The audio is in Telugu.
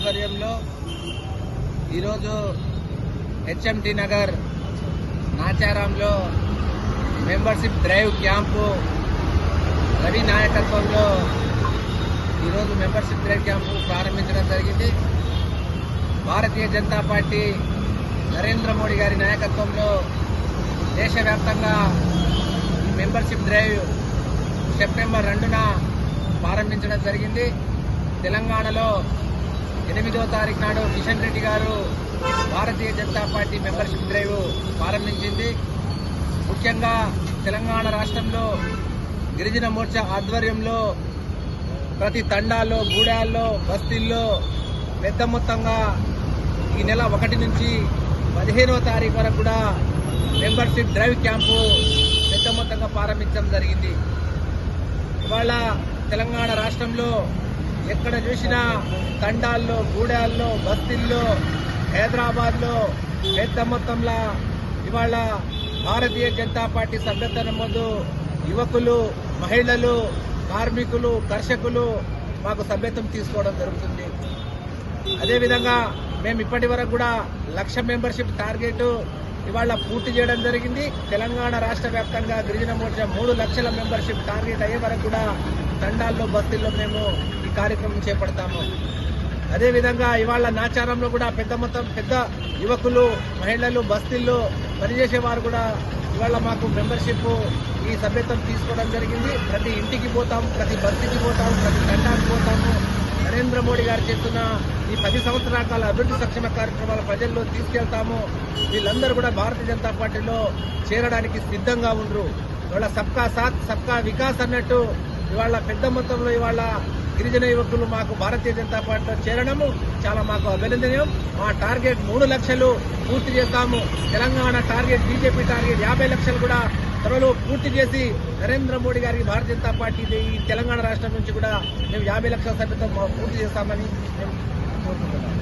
ఆధ్వర్యంలో ఈరోజు హెచ్ఎండి నగర్ నాచారంలో మెంబర్షిప్ డ్రైవ్ క్యాంపు రవి నాయకత్వంలో ఈరోజు మెంబర్షిప్ డ్రైవ్ క్యాంపు ప్రారంభించడం జరిగింది. భారతీయ జనతా పార్టీ నరేంద్ర మోడీ గారి నాయకత్వంలో దేశవ్యాప్తంగా ఈ మెంబర్షిప్ డ్రైవ్ సెప్టెంబర్ రెండున ప్రారంభించడం జరిగింది. తెలంగాణలో ఎనిమిదో తారీఖు నాడు కిషన్ రెడ్డి గారు Bharatiya Janata party membership drive ప్రారంభించింది. ముఖ్యంగా తెలంగాణ రాష్ట్రంలో గిరిజన మోర్చా ఆధ్వర్యంలో ప్రతి తండాల్లో గూడాల్లో బస్తీల్లో పెద్ద మొత్తంగా ఈ నెల ఒకటి నుంచి పదిహేనో తారీఖు వరకు కూడా మెంబర్షిప్ డ్రైవ్ క్యాంపు పెద్ద మొత్తంగా ప్రారంభించడం జరిగింది. ఇవాళ తెలంగాణ రాష్ట్రంలో ఎక్కడ చూసినా తండాల్లో గూడాల్లో బస్తీల్లో హైదరాబాద్లో పెద్ద మొత్తంలో ఇవాళ భారతీయ జనతా పార్టీ సభ్యత్వ ముందు యువకులు మహిళలు కార్మికులు కర్షకులు మాకు సభ్యత్వం తీసుకోవడం జరుగుతుంది. అదేవిధంగా మేము ఇప్పటి వరకు కూడా లక్ష మెంబర్షిప్ టార్గెట్ ఇవాళ పూర్తి చేయడం జరిగింది. తెలంగాణ రాష్ట్ర వ్యాప్తంగా గిరిజన మోర్చా మూడు లక్షల మెంబర్షిప్ టార్గెట్ అయ్యే వరకు కూడా తండాల్లో బస్తీల్లో మేము ఈ కార్యక్రమం చేపడతాము. అదేవిధంగా ఇవాళ నాచారంలో కూడా పెద్ద మొత్తం పెద్ద యువకులు మహిళలు బస్తీల్లో పనిచేసే వారు కూడా ఇవాళ మాకు మెంబర్షిప్ ఈ సభ్యత్వం తీసుకోవడం జరిగింది. ప్రతి ఇంటికి పోతాము ప్రతి బస్తీకి పోతాము ప్రతి తండానికి పోతాము. నరేంద్ర మోడీ గారు చేస్తున్న ఈ పది సంవత్సరాల కాల అభివృద్ధి సంక్షేమ కార్యక్రమాల ప్రజల్లో తీసుకెళ్తాము. వీళ్ళందరూ కూడా భారతీయ జనతా పార్టీలో చేరడానికి సిద్ధంగా ఉండరు. ఇవాళ సబ్కా సాత్ సబ్కా వికాస్ అన్నట్టు ఇవాళ పెద్ద మొత్తంలో ఇవాళ గిరిజన యువకులు మాకు భారతీయ జనతా పార్టీలో చేరడము చాలా మాకు అభినందనీయం. మా టార్గెట్ మూడు లక్షలు పూర్తి చేస్తాము. తెలంగాణ టార్గెట్ బీజేపీ టార్గెట్ యాభై లక్షలు కూడా త్వరలో పూర్తి చేసి నరేంద్ర మోడీ గారికి భారతీయ జనతా పార్టీ ఈ తెలంగాణ రాష్ట్రం నుంచి కూడా మేము యాభై లక్షల సభ్యత్వం పూర్తి చేస్తామని మేము కోరుకుంటున్నాం.